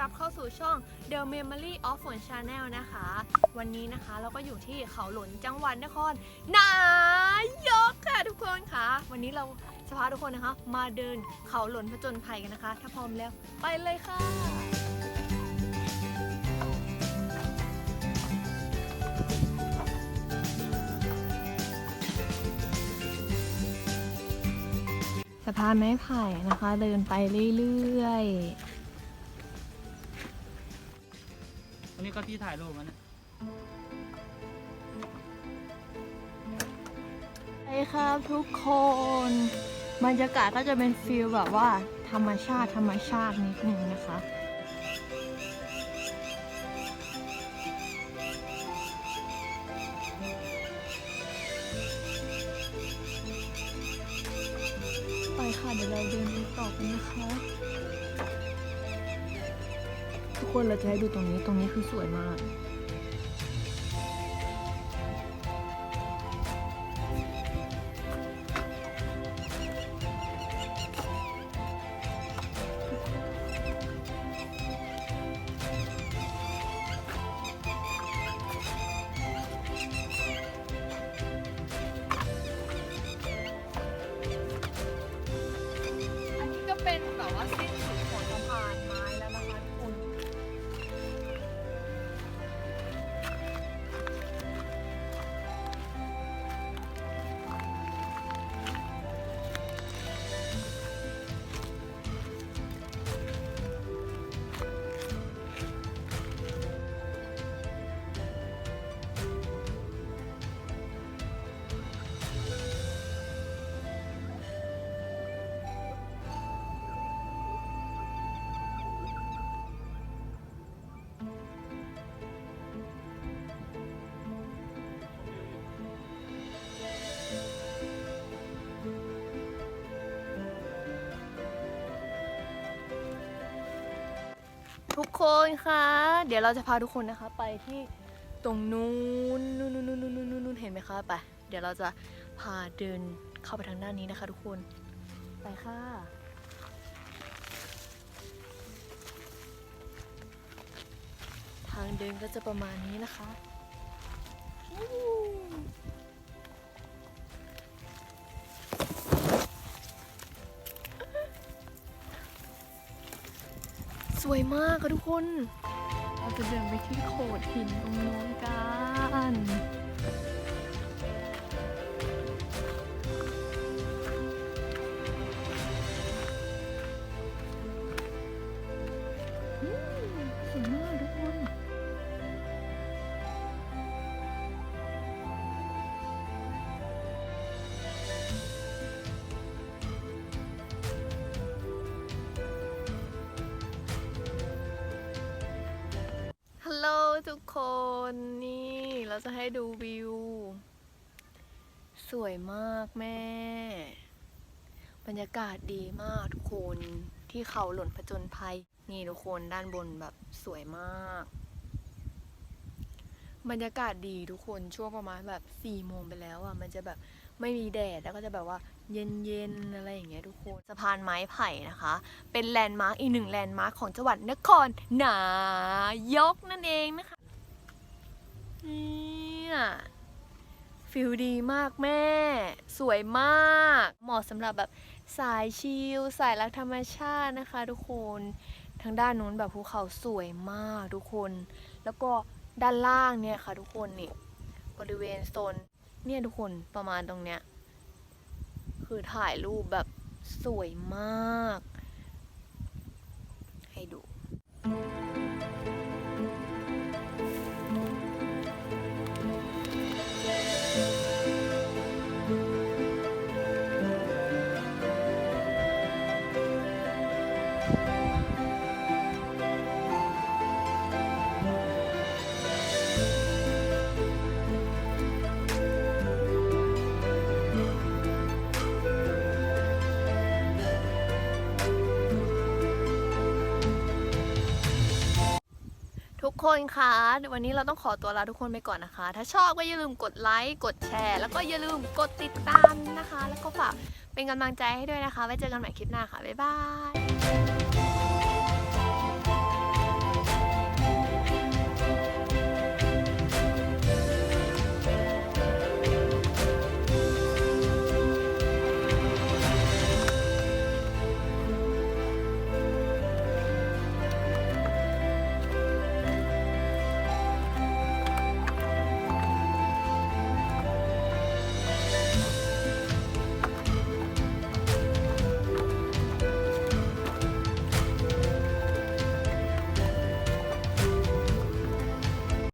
รับเข้าสู่ช่อง The Memory of Phone Channel นะคะ วันนี้นะคะเราก็อยู่ที่เขาหลนจังหวัดนครนายกค่ะทุกคนค่ะ วันนี้เราจะพาทุกคนนะคะ มาเดินเขาหลนผจญภัยกันนะคะ ถ้าพร้อมแล้วไปเลยค่ะสะพานไม้ไผ่นะคะ เดินไปเรื่อย ๆ อันนี้ก็ที่ถ่ายรูปมันยใช่ครับทุกคนบรรยากาศก็จะเป็นฟิลแบบว่า ธรรมชาติธรรมชาตินิดนึงนะคะ ไปค่ะเดี๋ยวเราเดินไปต่อกันนะคะ ทุกคนเราจะให้ดูตรงนี้ตรงนี้คือสวยมาก ทุกคนคะเดี๋ยวเราจะพาทุกคนนะคะ ไปที่ตรงนู้นนู้นนู้นนู้นนู้นนู้นนู้นเห็นไหมคะไปเดี๋ยวเราจะพาเดินเข้าไปทางด้านนี้นะคะ ทุกคนไปค่ะทางเดินก็จะประมาณนี้นะคะ สวยมากค่ะทุกคน เราจะเดินไปที่โขดหินตรงนู้นกัน ทุกคนนี่เราจะให้ดูวิว สวยมากแม่ บรรยากาศดีมากทุกคนที่เขาหล่นผจญภัย นี่ทุกคนด้านบนแบบสวยมาก บรรยากาศดีทุกคนช่วงประมาณแบบสี่โมงไปแล้วอะมันจะแบบ ไม่มีแดดแล้วก็จะแบบว่าเย็นๆอะไรอย่างเงี้ยทุกคนสะพานไม้ไผ่นะคะ เป็นแลนด์มาร์กอีกหนึ่งแลนด์มาร์กของจังหวัดนครนายกนั่นเองนะคะเนี่ยฟิลดีมากแม่ สวยมาก เหมาะสำหรับแบบสายชิลสายรักธรรมชาตินะคะ ทุกคนทางด้านนู้นแบบภูเขาสวยมากทุกคน แล้วก็ด้านล่างเนี่ยค่ะทุกคนนี่บริเวณโซน เนี่ยทุกคนประมาณตรงเนี้ย คือถ่ายรูปแบบสวยมาก คนคะวันนี้เราต้องขอตัวลาทุกคนไปก่อนนะคะ ถ้าชอบก็อย่าลืมกดไลค์กดแชร์ แล้วก็อย่าลืมกดติดตามนะคะ แล้วก็ฝากเป็นกำลังใจให้ด้วยนะคะ ไว้เจอกันใหม่คลิปหน้าค่ะบ๊ายบาย